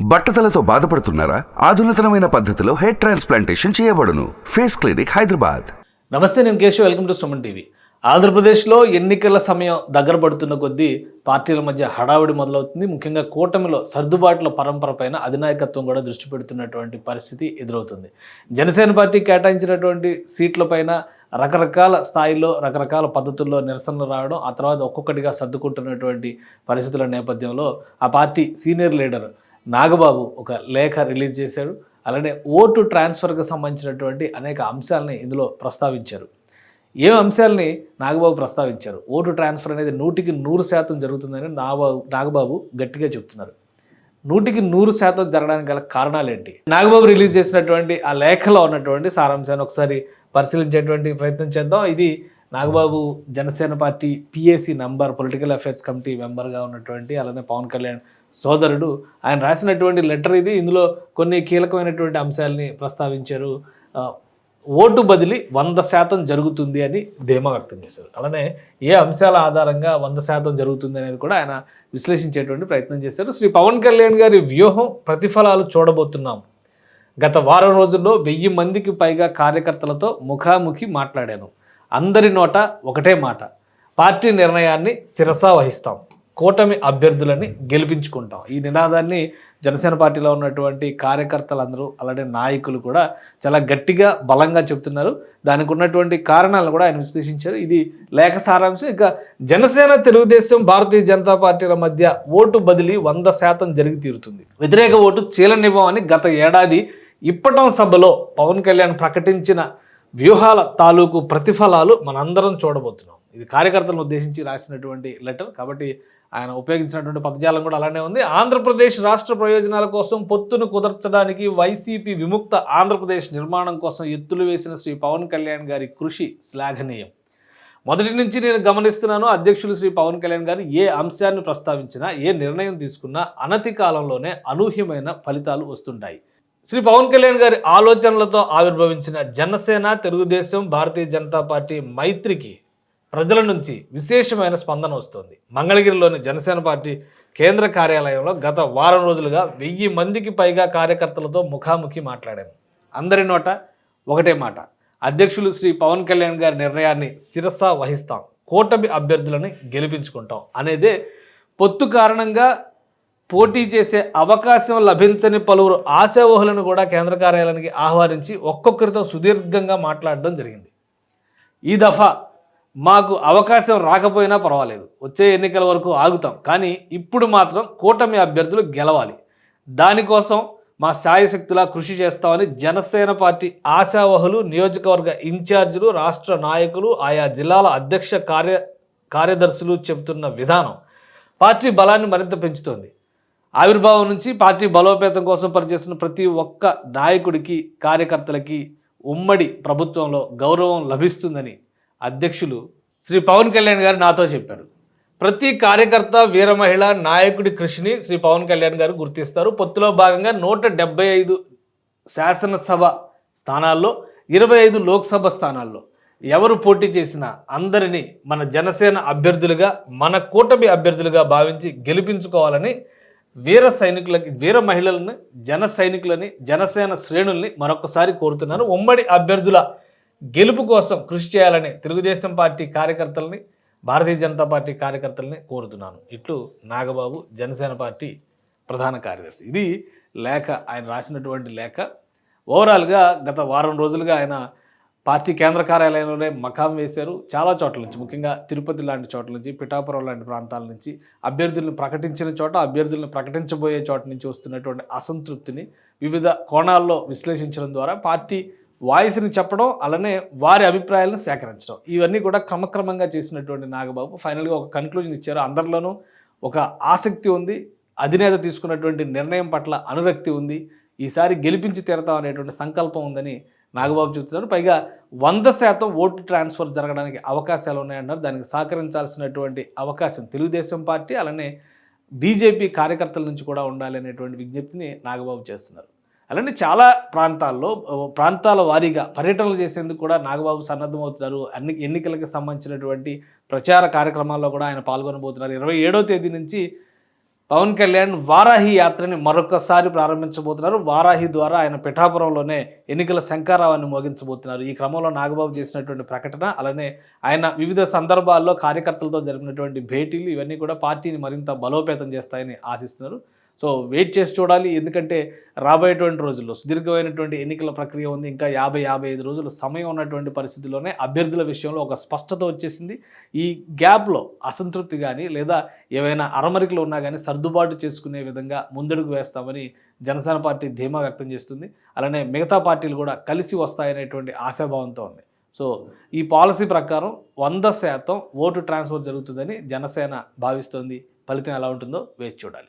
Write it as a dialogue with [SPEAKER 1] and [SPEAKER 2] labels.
[SPEAKER 1] బట్టతలతో బాధపడుతున్నారా? ఆధునితనమైన పద్ధతిలో హెయిర్ ట్రాన్స్ప్లాంటేషన్ చేయబడును. Face clinic Hyderabad.
[SPEAKER 2] నమస్తే నేను Keshav. Welcome to Suman TV. ఆంధ్రప్రదేశ్లో ఎన్నికల సమయం దగ్గర పడుతున్న కొద్దీ పార్టీల మధ్య హడావిడి మొదలవుతుంది. ముఖ్యంగా కూటమిలో సర్దుబాట్ల పరంపర పైన అధినాయకత్వం కూడా దృష్టి పెడుతున్నటువంటి పరిస్థితి ఎదురవుతుంది. జనసేన పార్టీ కేటాయించినటువంటి సీట్లపైన రకరకాల స్థాయిలో రకరకాల పద్ధతుల్లో నిరసనలు రావడం ఆ తర్వాత ఒక్కొక్కటిగా సర్దుకుంటున్నటువంటి పరిస్థితుల నేపథ్యంలో ఆ పార్టీ సీనియర్ లీడర్ నాగబాబు ఒక లేఖ రిలీజ్ చేశాడు. అలానే ఓటు ట్రాన్స్ఫర్కి సంబంధించినటువంటి అనేక అంశాలని ఇందులో ప్రస్తావించారు. ఏ అంశాలని నాగబాబు ప్రస్తావించారు? ఓటు ట్రాన్స్ఫర్ అనేది నూటికి నూరు శాతం జరుగుతుందని నాగబాబు నాగబాబు గట్టిగా చెప్తున్నారు. నూటికి నూరు శాతం జరగడానికి గల కారణాలు ఏంటి నాగబాబు రిలీజ్ చేసినటువంటి ఆ లేఖలో ఉన్నటువంటి సారాంశాన్ని ఒకసారి పరిశీలించేటువంటి ప్రయత్నం చేద్దాం. ఇది Nagababu Janasena party PAC number political affairs committee మెంబర్గా ఉన్నటువంటి అలానే పవన్ కళ్యాణ్ సోదరుడు ఆయన రాసినటువంటి లెటర్ ఇది. ఇందులో కొన్ని కీలకమైనటువంటి అంశాలని ప్రస్తావించారు. ఓటు బదిలీ వంద శాతం జరుగుతుంది అని ధీమా వ్యక్తం చేశారు. అలానే ఏ అంశాల ఆధారంగా వంద శాతం జరుగుతుంది అనేది కూడా ఆయన విశ్లేషించేటువంటి ప్రయత్నం చేశారు. శ్రీ పవన్ కళ్యాణ్ గారి వ్యూహం ప్రతిఫలాలు చూడబోతున్నాం. గత వారం రోజుల్లో వెయ్యి మందికి పైగా కార్యకర్తలతో ముఖాముఖి మాట్లాడాను. అందరి నోట ఒకటే మాట. పార్టీ నిర్ణయాన్ని శిరసా వహిస్తాం. కూటమి అభ్యర్థులని గెలిపించుకుంటాం. ఈ నినాదాన్ని జనసేన పార్టీలో ఉన్నటువంటి కార్యకర్తలందరూ అలాగే నాయకులు కూడా చాలా గట్టిగా బలంగా చెప్తున్నారు. దానికి ఉన్నటువంటి కారణాలను కూడా ఆయన విశ్లేషించారు. ఇది లేఖ సారాంశం. ఇక జనసేన తెలుగుదేశం భారతీయ జనతా పార్టీల మధ్య ఓటు బదిలీ వంద శాతం జరిగి తీరుతుంది. వ్యతిరేక ఓటు చీలనివ్వమని గత ఏడాది ఇప్పటం సభలో పవన్ కళ్యాణ్ ప్రకటించిన వ్యూహాల తాలూకు ప్రతిఫలాలు మనందరం చూడబోతున్నాం. ఇది కార్యకర్తలను ఉద్దేశించి రాసినటువంటి లెటర్ కాబట్టి ఆయన ఉపయోగించినటువంటి పదజాలం కూడా అలానే ఉంది. ఆంధ్రప్రదేశ్ రాష్ట్ర ప్రయోజనాల కోసం పొత్తును కుదర్చడానికి వైసీపీ విముక్త ఆంధ్రప్రదేశ్ నిర్మాణం కోసం ఎత్తులు వేసిన శ్రీ పవన్ కళ్యాణ్ గారి కృషి శ్లాఘనీయం. మొదటి నుంచి నేను గమనిస్తున్నాను అధ్యక్షులు శ్రీ పవన్ కళ్యాణ్ గారు ఏ అంశాన్ని ప్రస్తావించినా ఏ నిర్ణయం తీసుకున్నా అనతి కాలంలోనే అనూహ్యమైన ఫలితాలు వస్తుంటాయి. శ్రీ పవన్ కళ్యాణ్ గారి ఆలోచనలతో ఆవిర్భవించిన జనసేన తెలుగుదేశం భారతీయ జనతా పార్టీ మైత్రికి ప్రజల నుంచి విశేషమైన స్పందన వస్తుంది. మంగళగిరిలోని జనసేన పార్టీ కేంద్ర కార్యాలయంలో గత వారం రోజులుగా వెయ్యి మందికి పైగా కార్యకర్తలతో ముఖాముఖి మాట్లాడాము అందరి నోట ఒకటే మాట. అధ్యక్షులు శ్రీ పవన్ కళ్యాణ్ గారి నిర్ణయాన్ని శిరసా వహిస్తాం. కూటమి అభ్యర్థులని గెలిపించుకుంటాం అనేదే పొత్తు కారణంగా పోటీ చేసే అవకాశం లభించని పలువురు ఆశావహులను కూడా కేంద్ర కార్యాలయానికి ఆహ్వానించి ఒక్కొక్కరితో సుదీర్ఘంగా మాట్లాడడం జరిగింది. ఈ దఫా మాకు అవకాశం రాకపోయినా పర్వాలేదు. వచ్చే ఎన్నికల వరకు ఆగుతాం. కానీ ఇప్పుడు మాత్రం కూటమి అభ్యర్థులు గెలవాలి. దానికోసం మా శాయశక్తులా కృషి చేస్తామని జనసేన పార్టీ ఆశావహులు నియోజకవర్గ ఇన్ఛార్జీలు రాష్ట్ర నాయకులు ఆయా జిల్లాల అధ్యక్ష కార్య కార్యదర్శులు చెబుతున్న విధానం పార్టీ బలాన్ని మరింత పెంచుతోంది. ఆవిర్భావం నుంచి పార్టీ బలోపేతం కోసం పనిచేస్తున్న ప్రతి ఒక్క నాయకుడికి కార్యకర్తలకి ఉమ్మడి ప్రభుత్వంలో గౌరవం లభిస్తుందని అధ్యక్షులు శ్రీ పవన్ కళ్యాణ్ గారు నాతో చెప్పారు. ప్రతి కార్యకర్త వీర మహిళ నాయకుడి కృషిని శ్రీ పవన్ కళ్యాణ్ గారు గుర్తిస్తారు. పొత్తులో భాగంగా నూట డెబ్బై ఐదు శాసనసభ స్థానాల్లో ఇరవై ఐదు లోక్సభ స్థానాల్లో ఎవరు పోటీ చేసినా అందరినీ మన జనసేన అభ్యర్థులుగా మన కూటమి అభ్యర్థులుగా భావించి గెలిపించుకోవాలని వీర సైనికులకి వీర మహిళలని జన సైనికులని జనసేన శ్రేణుల్ని మరొకసారి కోరుతున్నాను. ఉమ్మడి అభ్యర్థుల గెలుపు కోసం కృషి చేయాలని తెలుగుదేశం పార్టీ కార్యకర్తలని భారతీయ జనతా పార్టీ కార్యకర్తలని కోరుతున్నాను. ఇట్లు నాగబాబు జనసేన పార్టీ ప్రధాన కార్యదర్శి. ఇది లేఖ ఆయన రాసినటువంటి లేఖ. ఓవరాల్గా గత వారం రోజులుగా ఆయన పార్టీ కేంద్ర కార్యాలయంలోనే మకాం వేశారు. చాలా చోట్ల నుంచి ముఖ్యంగా తిరుపతి లాంటి చోట్ల నుంచి పిఠాపురం లాంటి ప్రాంతాల నుంచి అభ్యర్థులను ప్రకటించిన చోట అభ్యర్థులను ప్రకటించబోయే చోట నుంచి వస్తున్నటువంటి అసంతృప్తిని వివిధ కోణాల్లో విశ్లేషించడం ద్వారా పార్టీ వాయిస్ని చెప్పడం అలానే వారి అభిప్రాయాలను సేకరించడం. ఇవన్నీ కూడా క్రమక్రమంగా చేసినటువంటి నాగబాబు ఫైనల్గా ఒక కన్క్లూజన్ ఇచ్చారు. అందరిలోనూ ఒక ఆసక్తి ఉంది. అధినేత తీసుకున్నటువంటి నిర్ణయం పట్ల అనురక్తి ఉంది. ఈసారి గెలిపించి తీరతాం అనేటువంటి సంకల్పం ఉందని నాగబాబు చెబుతున్నారు. పైగా వంద శాతం ఓటు ట్రాన్స్ఫర్ జరగడానికి అవకాశాలు ఉన్నాయన్నారు. దానికి సహకరించాల్సినటువంటి అవకాశం తెలుగుదేశం పార్టీ అలానే బీజేపీ కార్యకర్తల నుంచి కూడా ఉండాలి అనేటువంటి విజ్ఞప్తిని నాగబాబు చేస్తున్నారు. అలానే చాలా ప్రాంతాల్లో ప్రాంతాల వారీగా పర్యటనలు చేసేందుకు కూడా నాగబాబు సన్నద్ధమవుతున్నారు. అన్ని ఎన్నికలకు సంబంధించినటువంటి ప్రచార కార్యక్రమాల్లో కూడా ఆయన పాల్గొనబోతున్నారు. ఇరవై ఏడో తేదీ నుంచి పవన్ కళ్యాణ్ వారాహి యాత్రని మరొకసారి ప్రారంభించబోతున్నారు. వారాహి ద్వారా ఆయన పిఠాపురంలోనే ఎన్నికల శంకారావాన్ని మోగించబోతున్నారు. ఈ క్రమంలో నాగబాబు చేసినటువంటి ప్రకటన అలానే ఆయన వివిధ సందర్భాల్లో కార్యకర్తలతో జరిపినటువంటి భేటీలు ఇవన్నీ కూడా పార్టీని మరింత బలోపేతం చేస్తాయని ఆశిస్తున్నారు. సో వెయిట్ చేసి చూడాలి. ఎందుకంటే రాబోయేటువంటి రోజుల్లో సుదీర్ఘమైనటువంటి ఎన్నికల ప్రక్రియ ఉంది. ఇంకా యాభై యాభై ఐదు రోజులు సమయం ఉన్నటువంటి పరిస్థితుల్లోనే అభ్యర్థుల విషయంలో ఒక స్పష్టత వచ్చేసింది. ఈ గ్యాప్లో అసంతృప్తి కానీ లేదా ఏవైనా అరమరికలు ఉన్నా కానీ సర్దుబాటు చేసుకునే విధంగా ముందడుగు వేస్తామని జనసేన పార్టీ ధీమా వ్యక్తం చేస్తుంది. అలానే మిగతా పార్టీలు కూడా కలిసి వస్తాయనేటువంటి ఆశాభావంతో ఉంది. సో ఈ పాలసీ ప్రకారం వంద శాతం ఓటు ట్రాన్స్ఫర్ జరుగుతుందని జనసేన భావిస్తోంది. ఫలితం ఎలా ఉంటుందో వేచి చూడాలి.